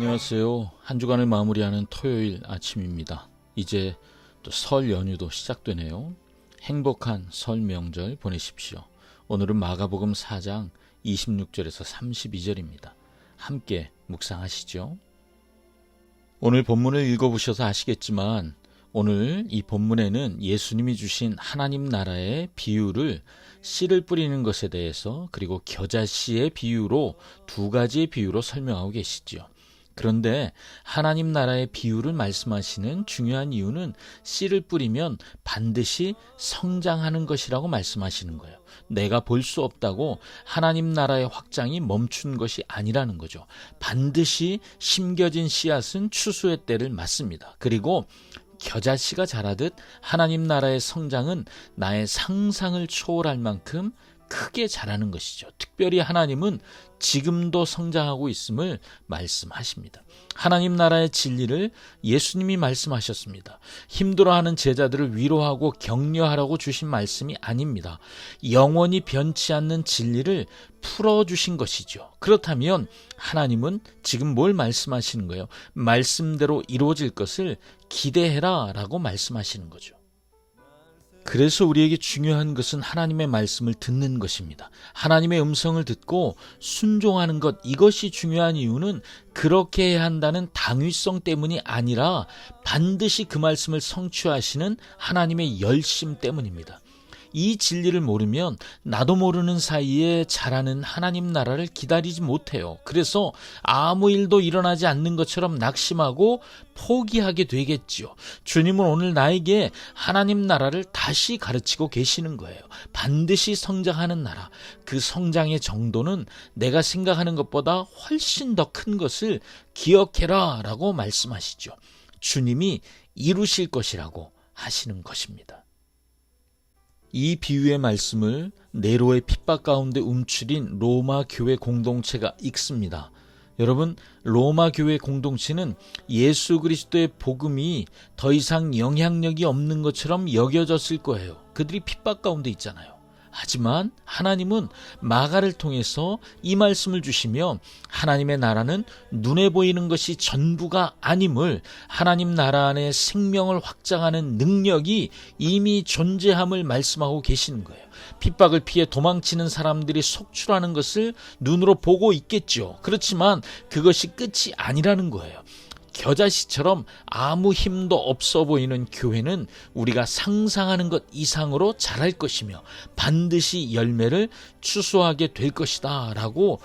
안녕하세요. 한 주간을 마무리하는 토요일 아침입니다. 이제 또 설 연휴도 시작되네요. 행복한 설 명절 보내십시오. 오늘은 마가복음 4장 26절에서 32절입니다. 함께 묵상하시죠. 오늘 본문을 읽어보셔서 아시겠지만 오늘 이 본문에는 예수님이 주신 하나님 나라의 비유를 씨를 뿌리는 것에 대해서 그리고 겨자씨의 비유로 두 가지의 비유로 설명하고 계시죠. 그런데 하나님 나라의 비유를 말씀하시는 중요한 이유는 씨를 뿌리면 반드시 성장하는 것이라고 말씀하시는 거예요. 내가 볼 수 없다고 하나님 나라의 확장이 멈춘 것이 아니라는 거죠. 반드시 심겨진 씨앗은 추수의 때를 맞습니다. 그리고 겨자씨가 자라듯 하나님 나라의 성장은 나의 상상을 초월할 만큼 크게 자라는 것이죠. 특별히 하나님은 지금도 성장하고 있음을 말씀하십니다. 하나님 나라의 진리를 예수님이 말씀하셨습니다. 힘들어하는 제자들을 위로하고 격려하라고 주신 말씀이 아닙니다. 영원히 변치 않는 진리를 풀어주신 것이죠. 그렇다면 하나님은 지금 뭘 말씀하시는 거예요? 말씀대로 이루어질 것을 기대해라 라고 말씀하시는 거죠. 그래서 우리에게 중요한 것은 하나님의 말씀을 듣는 것입니다. 하나님의 음성을 듣고 순종하는 것, 이것이 중요한 이유는 그렇게 해야 한다는 당위성 때문이 아니라 반드시 그 말씀을 성취하시는 하나님의 열심 때문입니다. 이 진리를 모르면 나도 모르는 사이에 자라는 하나님 나라를 기다리지 못해요. 그래서 아무 일도 일어나지 않는 것처럼 낙심하고 포기하게 되겠지요. 주님은 오늘 나에게 하나님 나라를 다시 가르치고 계시는 거예요. 반드시 성장하는 나라. 그 성장의 정도는 내가 생각하는 것보다 훨씬 더 큰 것을 기억해라 라고 말씀하시죠. 주님이 이루실 것이라고 하시는 것입니다. 이 비유의 말씀을 네로의 핍박 가운데 움츠린 로마 교회 공동체가 읽습니다. 여러분, 로마 교회 공동체는 예수 그리스도의 복음이 더 이상 영향력이 없는 것처럼 여겨졌을 거예요. 그들이 핍박 가운데 있잖아요. 하지만 하나님은 마가를 통해서 이 말씀을 주시며 하나님의 나라는 눈에 보이는 것이 전부가 아님을 하나님 나라 안에 생명을 확장하는 능력이 이미 존재함을 말씀하고 계시는 거예요. 핍박을 피해 도망치는 사람들이 속출하는 것을 눈으로 보고 있겠죠. 그렇지만 그것이 끝이 아니라는 거예요. 겨자씨처럼 아무 힘도 없어 보이는 교회는 우리가 상상하는 것 이상으로 자랄 것이며 반드시 열매를 추수하게 될 것이다 라고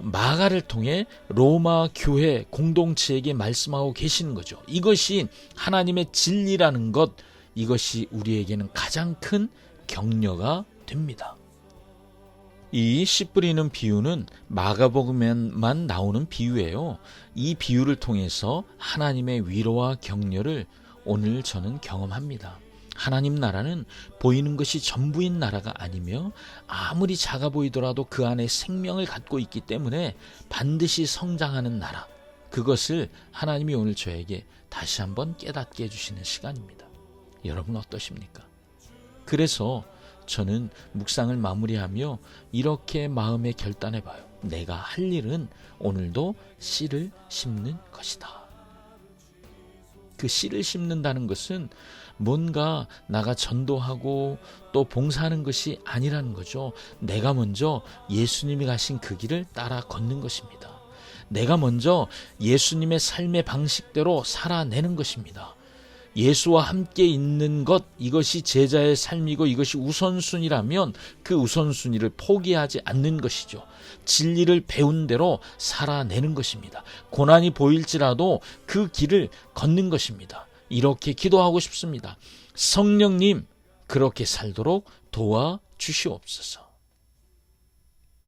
마가를 통해 로마 교회 공동체에게 말씀하고 계시는 거죠. 이것이 하나님의 진리라는 것, 이것이 우리에게는 가장 큰 격려가 됩니다. 이 씨 뿌리는 비유는 마가복음에만 나오는 비유예요. 이 비유를 통해서 하나님의 위로와 격려를 오늘 저는 경험합니다. 하나님 나라는 보이는 것이 전부인 나라가 아니며 아무리 작아 보이더라도 그 안에 생명을 갖고 있기 때문에 반드시 성장하는 나라. 그것을 하나님이 오늘 저에게 다시 한번 깨닫게 해주시는 시간입니다. 여러분 어떠십니까? 그래서 저는 묵상을 마무리하며 이렇게 마음에 결단해 봐요. 내가 할 일은 오늘도 씨를 심는 것이다. 그 씨를 심는다는 것은 뭔가 나가 전도하고 또 봉사하는 것이 아니라는 거죠. 내가 먼저 예수님이 가신 그 길을 따라 걷는 것입니다. 내가 먼저 예수님의 삶의 방식대로 살아내는 것입니다. 예수와 함께 있는 것 이것이 제자의 삶이고 이것이 우선순위라면 그 우선순위를 포기하지 않는 것이죠. 진리를 배운 대로 살아내는 것입니다. 고난이 보일지라도 그 길을 걷는 것입니다. 이렇게 기도하고 싶습니다. 성령님 그렇게 살도록 도와 주시옵소서.